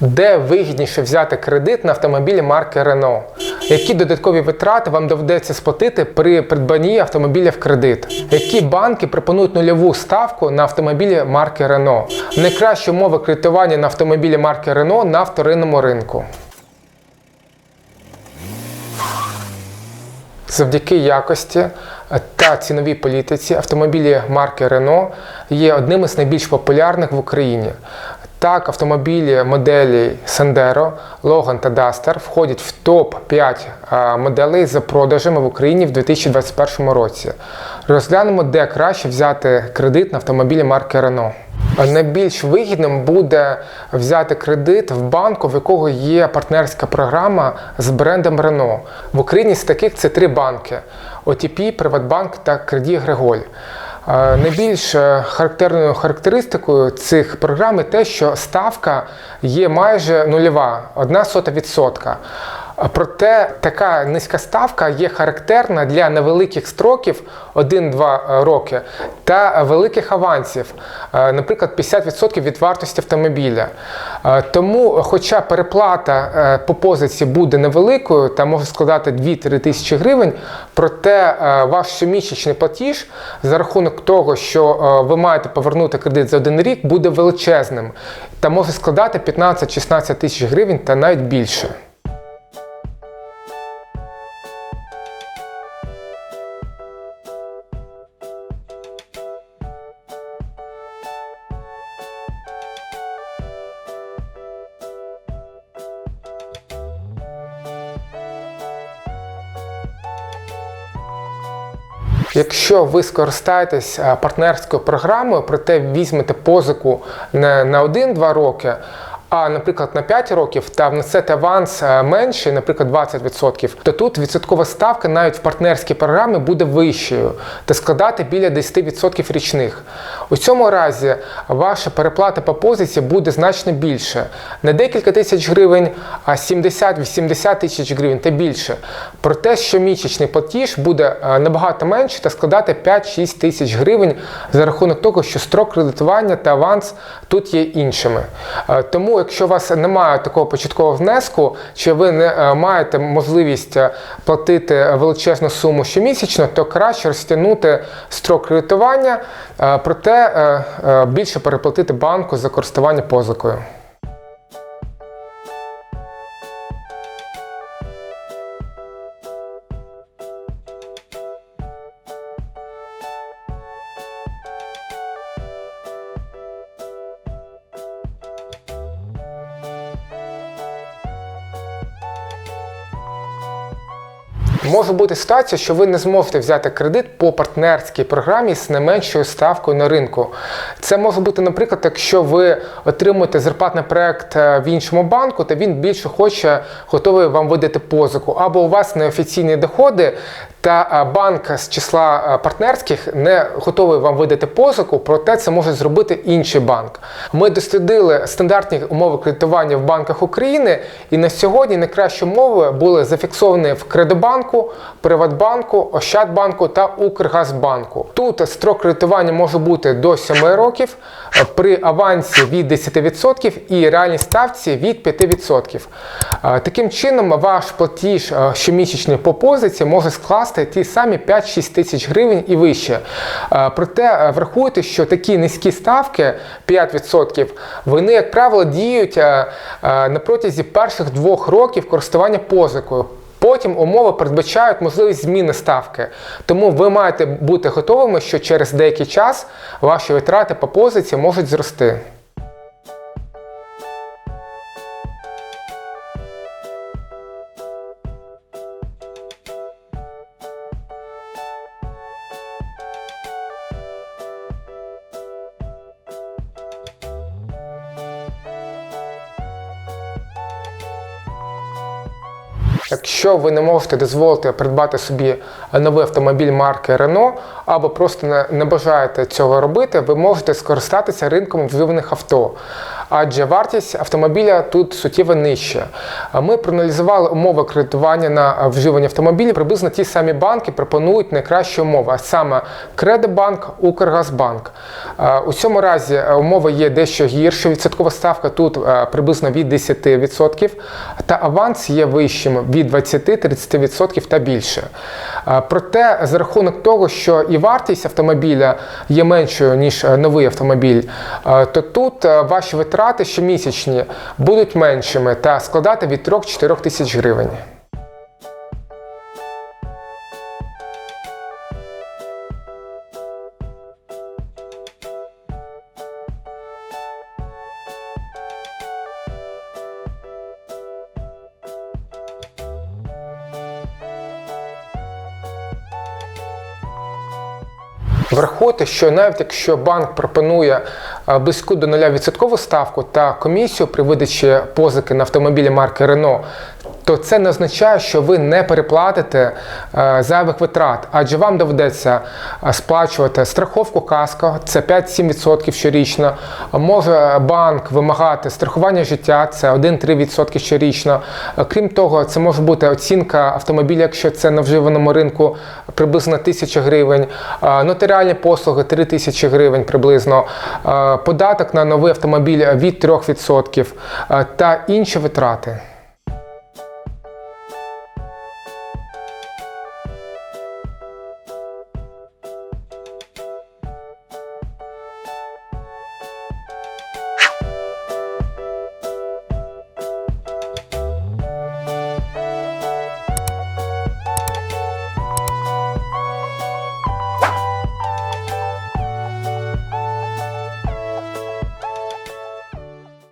Де вигідніше взяти кредит на автомобілі марки Renault? Які додаткові витрати вам доведеться сплатити при придбанні автомобіля в кредит? Які банки пропонують нульову ставку на автомобілі марки Renault? Найкращі умови кредитування на автомобілі марки Renault на вторинному ринку. Завдяки якості та ціновій політиці автомобілі марки Renault є одним із найбільш популярних в Україні. Так, автомобілі моделі Sandero, Logan та Duster входять в топ-5 моделей за продажами в Україні в 2021 році. Розглянемо, де краще взяти кредит на автомобілі марки Renault. Найбільш вигідним буде взяти кредит в банку, в якого є партнерська програма з брендом Renault. В Україні з таких це три банки: OTP, Приватбанк та Кредит Греголь. Найбільш е, характерною характеристикою цих програм те, що ставка є майже нульова, одна сота відсотка. Проте така низька ставка є характерна для невеликих строків 1-2 роки та великих авансів, е, наприклад, 50% від вартості автомобіля. Е, Тому, хоча переплата е, по позиції буде невеликою та може складати 2-3 тисячі гривень, проте ваш щомісячний платіж за рахунок того, що ви маєте повернути кредит за один рік, буде величезним та може складати 15-16 тисяч гривень та навіть більше. Якщо ви скористаєтесь е, партнерською програмою, проте візьмете позику не на 1-2 роки, а, наприклад, на 5 років та внесете аванс е, менший, наприклад, 20%, то тут відсоткова ставка навіть в партнерській програмі буде вищою та складати біля 10% річних. У цьому разі ваша переплата по позиції буде значно більше. Не декілька тисяч гривень, а 70-80 тисяч гривень та більше. Проте щомісячний платіж буде е, набагато менше та складати 5-6 тисяч гривень за рахунок того, що строк кредитування та аванс тут є іншими. Е, Тому, якщо у вас немає такого початкового внеску, чи ви не е, маєте можливість е, платити величезну суму щомісячно, то краще розтягнути строк кредитування, е, проте більше переплатити банку за користування позикою. Може бути ситуація, що ви не зможете взяти кредит по партнерській програмі з не меншою ставкою на ринку. Це може бути, наприклад, якщо ви отримуєте зарплатний проект е, в іншому банку, то він більше хоче готовий вам видати позику, або у вас неофіційні доходи. Та е, банк з числа е, партнерських не готовий вам видати позику, проте це може зробити інший банк. Ми дослідили стандартні умови кредитування в банках України, і на сьогодні найкращі умови були зафіксовані в Кредобанку, Приватбанку, Ощадбанку та Укргазбанку. Тут строк кредитування може бути до 7 років при авансі від 10% і реальній ставці від 5%. Е, Таким чином, ваш платіж е, щомісячний по позиції може скласти ті самі 5-6 тисяч гривень і вище. Е, Проте врахуйте, що такі низькі ставки 5%, вони, як правило, діють на протязі перших двох років користування позикою. Потім умови передбачають можливість зміни ставки. Тому ви маєте бути готовими, що через деякий час ваші витрати по позиції можуть зрости. Якщо ви не можете дозволити придбати собі новий автомобіль марки Renault, або просто не, бажаєте цього робити, ви можете скористатися ринком вживаних авто. Адже вартість автомобіля тут суттєво нижча. Ми проаналізували умови кредитування на вживані автомобілі. Приблизно ті самі банки пропонують найкращі умови, а саме Кредитбанк, Укргазбанк. Е, У цьому разі е, умови є дещо гірші. Відсоткова ставка тут е, приблизно від 10%, та аванс є вищим від 20-30% та більше. Проте, за рахунок того, що і вартість автомобіля є меншою, ніж новий автомобіль, то тут ваші витрати щомісячні будуть меншими та складати від 3-4 тисяч гривень. Врахуйте, що навіть якщо банк пропонує е, близьку до 0% ставку та комісію при видачі позики на автомобілі марки Renault, то це не означає, що ви не переплатите е, зайвих витрат, адже вам доведеться е, сплачувати страховку каско, це 5-7% щорічно. Може банк вимагати страхування життя, це 1-3% щорічно. Крім того, це може бути оцінка автомобіля, якщо це на вживаному ринку приблизно 1000 гривень, Е, нотаріальні послуги 3000 гривень приблизно, податок на новий автомобіль від 3% е, та інші витрати.